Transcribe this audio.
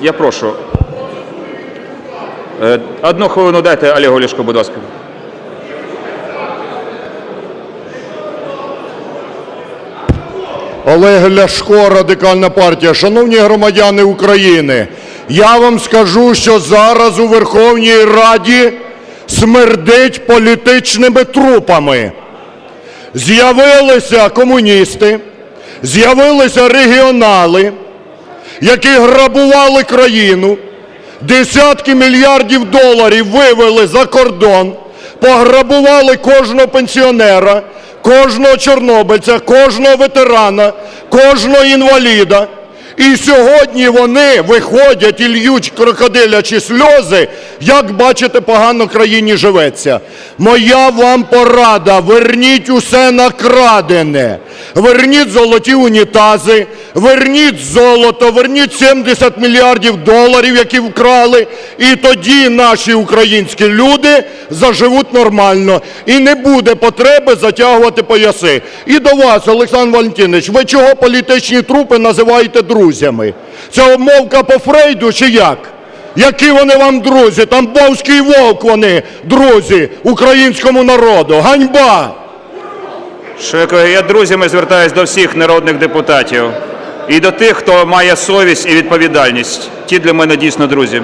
Я прошу. Е, Одну хвилину дайте Олегу Ляшку, будь ласка. Олег Ляшко, Радикальна партія. Шановні громадяни України, я вам скажу, що зараз у Верховній Раді смердить політичними трупами. З'явилися комуністи, з'явилися регіонали, які грабували країну, десятки мільярдів доларів вивели за кордон, пограбували кожного пенсіонера, кожного чорнобильця, кожного ветерана, кожного інваліда. І сьогодні вони виходять і льють крокодилячі сльози, як бачите, погано країні живеться. Моя вам порада, верніть усе накрадене, верніть золоті унітази, верніть золото, верніть 70 мільярдів доларів, які вкрали, і тоді наші українські люди заживуть нормально. І не буде потреби затягувати пояси. І до вас, Олександр Валентинович, ви чого політичні трупи називаєте друзями? Це обмовка по Фрейду чи як? Які вони вам друзі? Тамбовський вовк вони, друзі, українському народу. Ганьба! Шановні я друзями звертаюся до всіх народних депутатів і до тих, хто має совість і відповідальність. Ті для мене дійсно друзі.